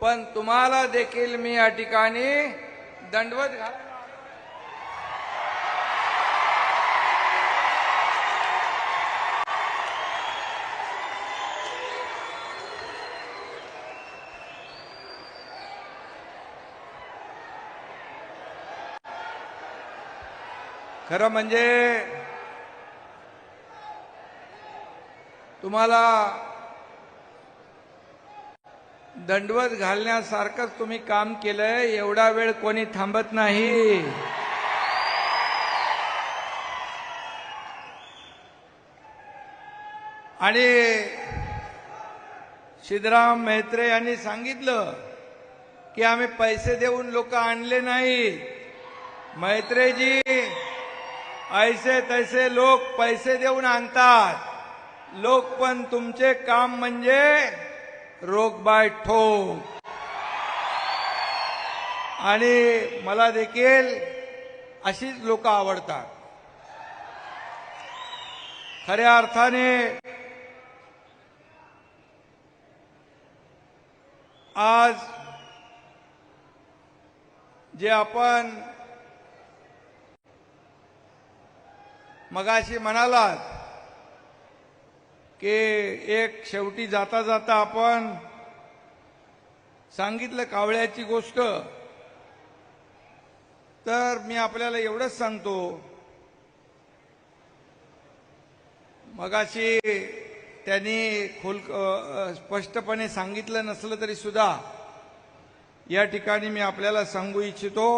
पण तुम्हाला देखील मी या ठिकाणी दंडवत घाल खरं म्हणजे तुम्हाला दंडवत घालण्यासारखंच तुम्ही काम केलंय एवढा वेळ कोणी थांबत नाही. आणि सिद्धराम मेहत्रे यांनी सांगितलं की आम्ही पैसे देऊन लोक आणले नाही. मैत्रेजी ऐसे तैसे लोक पैसे देऊन आणतात. लोक पण तुमचे काम म्हणजे रोग बाय ठोक आणि मला देखील अशीच लोक आवडतात. खऱ्या अर्थाने आज जे आपण मगाशी म्हणालात की एक शेवटी जाता जाता आपण सांगितलं कावळ्याची गोष्ट. तर मी आपल्याला एवढंच सांगतो. मगाशी त्यांनी खोल स्पष्टपणे सांगितलं नसलं तरी सुद्धा या ठिकाणी मी आपल्याला सांगू इच्छितो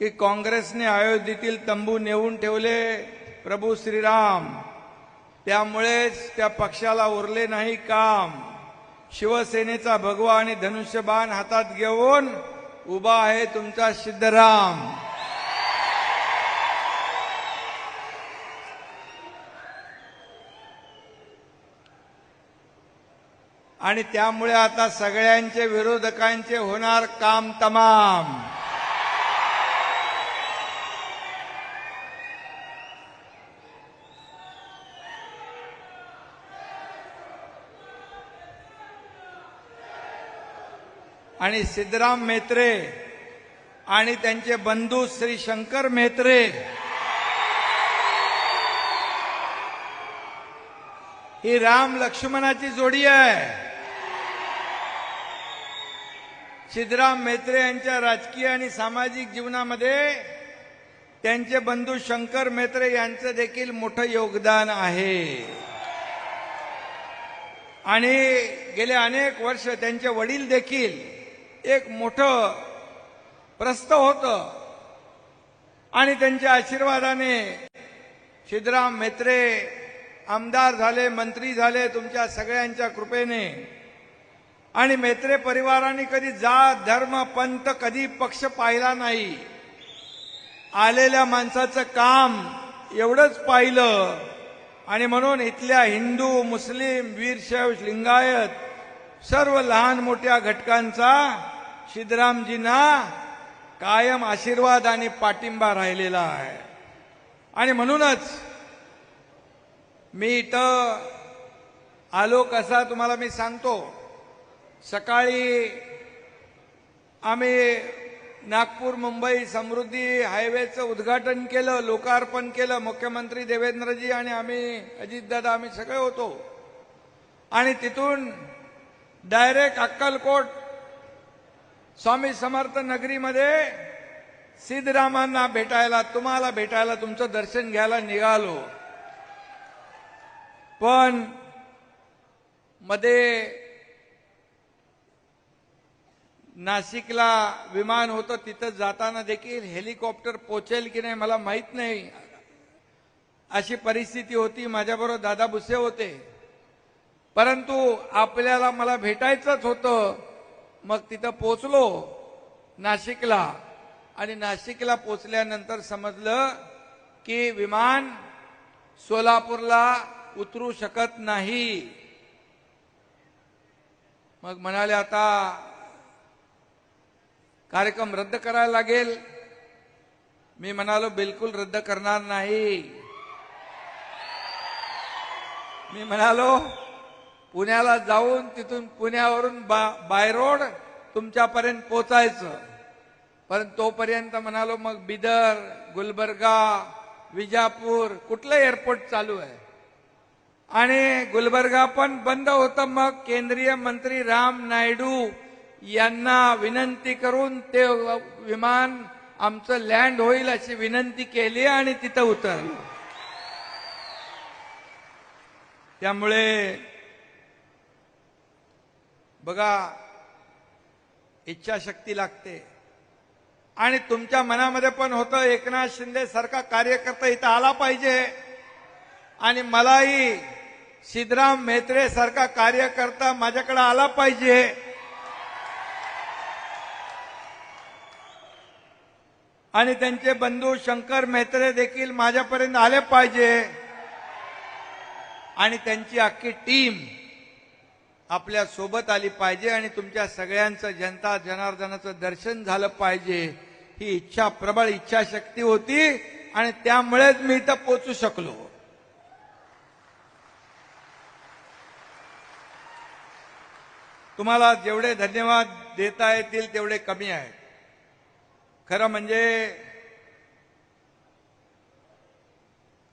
की काँग्रेसने अयोध्येतील तंबू नेऊन ठेवले प्रभू श्रीराम. त्यामुळेच त्या पक्षाला उरले नाही काम. शिवसेनेचा भगवा आणि धनुष्यबाण हातात घेऊन उभा आहे तुमचा सिद्धराम. आणि त्यामुळे आता सगळ्यांचे विरोधकांचे होणार काम तमाम. आणि सिद्धराम मेत्रे आणि त्यांचे बंधू श्री शंकर मेत्रे. ही राम लक्ष्मणाची जोडी आहे. सिद्धराम मेत्रे यांच्या राजकीय आणि सामाजिक जीवनामध्ये त्यांचे बंधू शंकर मेत्रे यांचं देखील मोठं योगदान आहे. आणि गेले अनेक वर्ष त्यांचे वडील देखील एक मोठं प्रस्थ होतं. आणि त्यांच्या आशीर्वादाने छिद्राम मेत्रे आमदार झाले मंत्री झाले तुमच्या सगळ्यांच्या कृपेने. आणि मेत्रे परिवाराने कधी जात धर्म पंत कधी पक्ष पाहिला नाही. आलेल्या माणसाचं काम एवढंच पाहिलं. आणि म्हणून इथल्या हिंदू मुस्लिम वीरशैव लिंगायत सर्व लहान मोठ्या घटकांचा सिद्धरामजींना कायम आशीर्वाद आणि पाठिंबा राहिलेला आहे. आणि म्हणूनच मी इथं आलो कसा तुम्हाला मी सांगतो. सकाळी आम्ही नागपूर मुंबई समृद्धी हायवेचं उद्घाटन केलं लोकार्पण केलं मुख्यमंत्री देवेंद्रजी आणि आम्ही अजितदादा आम्ही सगळे होतो. आणि तिथून डायरेक्ट अक्कलकोट स्वामी समर्थ नगरीमध्ये सिद्धरामांना भेटायला तुम्हाला भेटायला तुमचं दर्शन घ्यायला निघालो. पण मध्ये नाशिकला विमान होतं तिथं जाताना देखील हेलिकॉप्टर पोचेल की नाही मला माहीत नाही. अशी परिस्थिती होती माझ्याबरोबर दादा भुसे होते. परंतु आपल्याला मला भेटायचंच होतं. मग तिथं पोचलो नाशिकला. आणि नाशिकला पोचल्यानंतर समजलं की विमान सोलापूरला उतरू शकत नाही. मग म्हणाले आता कार्यक्रम रद्द करायला लागेल. मी म्हणालो बिलकुल रद्द करणार नाही. मी म्हणालो पुण्याला जाऊन तिथून पुण्यावरून बा बाय रोड तुमच्यापर्यंत पोचायचं. पण तोपर्यंत म्हणालो मग बिदर गुलबर्गा विजापूर कुठलं एअरपोर्ट चालू आहे? आणि गुलबर्गा पण बंद होतं. मग केंद्रीय मंत्री राम नायडू यांना विनंती करून ते विमान आमचं लँड होईल अशी विनंती केली आणि तिथं उतरलं. त्यामुळे बघा इच्छाशक्ती लागते. आणि तुमच्या मनामध्ये पण होतं एकनाथ शिंदे सारखा कार्यकर्ता इथं आला पाहिजे. आणि मलाही सिद्धराम मेत्रे सारखा कार्यकर्ता माझ्याकडे आला पाहिजे. आणि त्यांचे बंधू शंकर मेत्रे देखील माझ्यापर्यंत आले पाहिजे. आणि त्यांची अख्खी टीम आपल्यासोबत आली पाहिजे आणि तुमच्या सगळ्यांचं जनता जनार्दनाचं दर्शन झालं पाहिजे. ही इच्छा प्रबळ इच्छाशक्ती होती आणि त्यामुळेच मी इथं पोचू शकलो. तुम्हाला जेवढे धन्यवाद देता येतील तेवढे कमी आहेत. खरं म्हणजे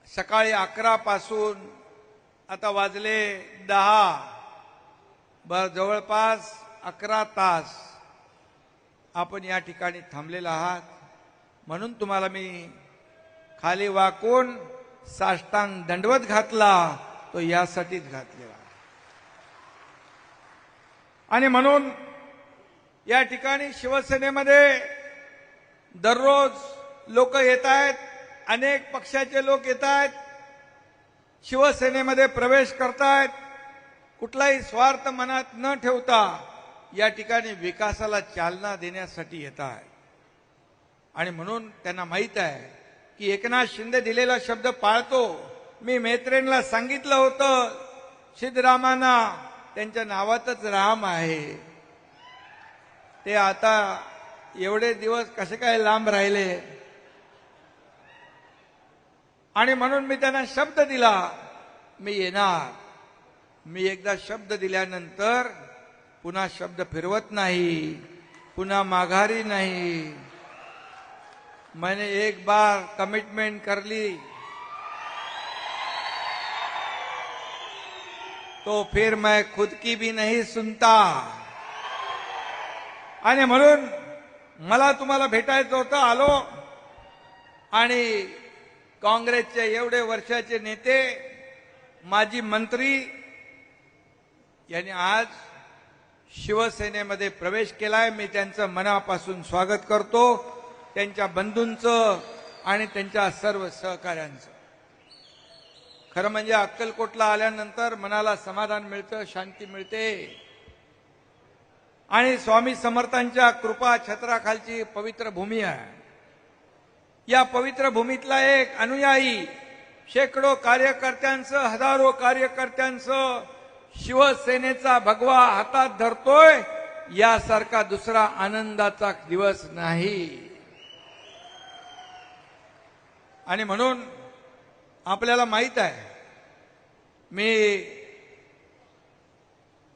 सकाळी अकरा पासून आता वाजले दहा. बर जवळपास अकरा तास आपण या ठिकाणी थांबलेला आहात. म्हणून तुम्हाला मी खाली वाकून साष्टांग दंडवत घातला तो यासाठीच घातलेला. आणि म्हणून या ठिकाणी शिवसेनेमध्ये दररोज लोक येत आहेत अनेक पक्षाचे लोक येत आहेत शिवसेनेमध्ये प्रवेश करतायत. कुठलाही स्वार्थ मनात न ठेवता या ठिकाणी विकासाला चालना देण्यासाठी येत आहे आणि म्हणून त्यांना माहीत आहे की एकनाथ शिंदे दिलेला शब्द पाळतो. मी मैत्रिणीला सांगितलं होतं सिद्धरामांना त्यांच्या नावातच राम आहे. ते आता एवढे दिवस कसे काय लांब राहिले? आणि म्हणून मी त्यांना शब्द दिला मी येणार. मी एकदा शब्द दिल्यानंतर पुन्हा शब्द फिरवत नाही पुन्हा माघारी नाही. मैंने एक बार कमिटमेंट कर ली. तो फिर मैं खुद की भी नहीं सुनता. आणि म्हणून मला तुम्हाला भेटायचं होतं आलो. आणि काँग्रेसचे एवढे वर्षाचे नेते माजी मंत्री यांनी आज शिवसेनेमध्ये प्रवेश केलाय. मी त्यांचं मनापासून स्वागत करतो. त्यांच्या बंधूंचं आणि त्यांच्या सर्व सहकाऱ्यांचं. खरं म्हणजे अक्कलकोटला आल्यानंतर मनाला समाधान मिळतं शांती मिळते. आणि स्वामी समर्थांच्या कृपा छत्राखालची पवित्र भूमी आहे. या पवित्र भूमीतला एक अनुयायी शेकडो कार्यकर्त्यांचं हजारो कार्यकर्त्यांचं शिवसेनेचा भगवा हातात धरतोय यासारखा दुसरा आनंदाचा दिवस नाही. आणि म्हणून आपल्याला माहीत आहे मी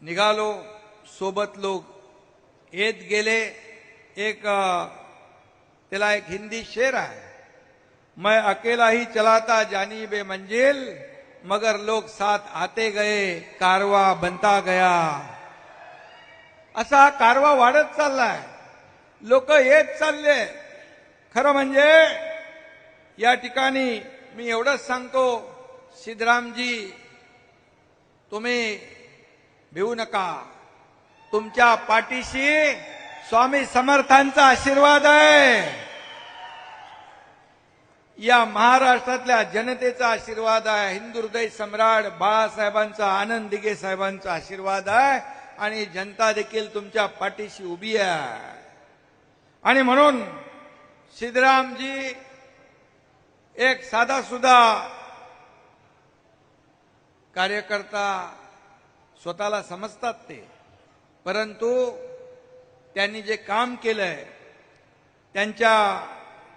निघालो सोबत लोक येत गेले. एक त्याला एक हिंदी शेर आहे. मैं अकेला ही चलाता जानी बे मंजिल. मगर लोग साथ आते गए कारवा बनता गया। असा हा कारवा वाढत चाललाय. लोक येत चालले. खरं म्हणजे या ठिकाणी मी एवढंच सांगतो सिद्धरामजी तुम्ही भिवू नका. तुमच्या पाठीशी स्वामी समर्थांचा आशीर्वाद आहे. या महाराष्ट्रातल्या जनतेचा आशीर्वाद आहे. हिंदू हृदय सम्राट बाळासाहेबांचा आनंद दिगे साहेबांचा आशीर्वाद आहे. आणि जनता देखील तुमच्या पाठीशी उभी आहे. आणि म्हणून सिद्धरामजी एक साधा सुद्धा कार्यकर्ता स्वतःला समजतात ते. परंतु त्यांनी जे काम केलंय त्यांच्या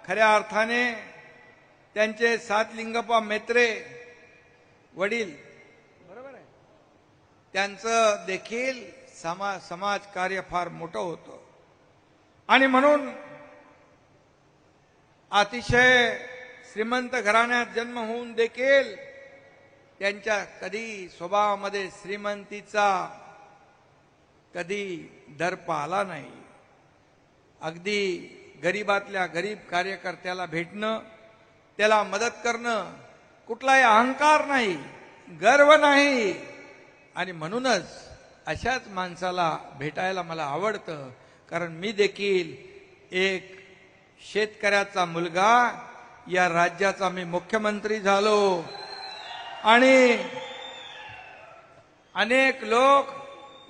खऱ्या अर्थाने त्यांचे सात लिंगप्पा मेत्रे वडील बरोबर आहे? त्यांचं देखील समा समाज कार्य फार मोठं होतं. आणि म्हणून अतिशय श्रीमंत घराण्यात जन्म होऊन देखील त्यांच्या कधी स्वभावामध्ये श्रीमंतीचा कधी दर्प आला नाही. अगदी गरीबातल्या गरीब कार्यकर्त्याला भेटणं त्याला मदत करणं कुठलाही अहंकार नाही गर्व नाही. आणि म्हणूनच अशाच माणसाला भेटायला मला आवडतं कारण मी देखील एक शेतकऱ्याचा मुलगा या राज्याचा मी मुख्यमंत्री झालो. आणि अनेक लोक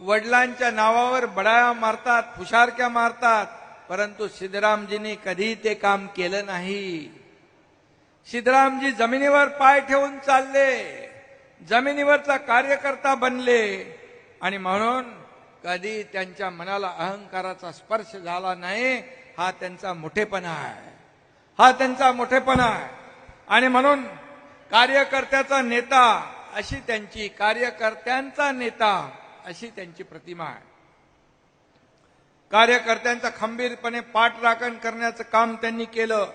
वडिलांच्या नावावर बडाया मारतात फुशारक्या मारतात परंतु सिद्धरामजींनी कधी ते काम केलं नाही. सिद्धरामजी जमिनीवर पाय ठेवून चालले. जमिनीवरचा कार्यकर्ता बनले. आणि म्हणून कधी त्यांच्या मनाला अहंकाराचा स्पर्श झाला नाही हा त्यांचा मोठेपणा आहे. हा त्यांचा मोठेपणा आहे. आणि म्हणून कार्यकर्त्याचा नेता अशी त्यांची कार्यकर्त्यांचा नेता अशी त्यांची प्रतिमा आहे. कार्यकर्त्यांचा खंबीरपणे पाठराखण करण्याचं काम त्यांनी केलं.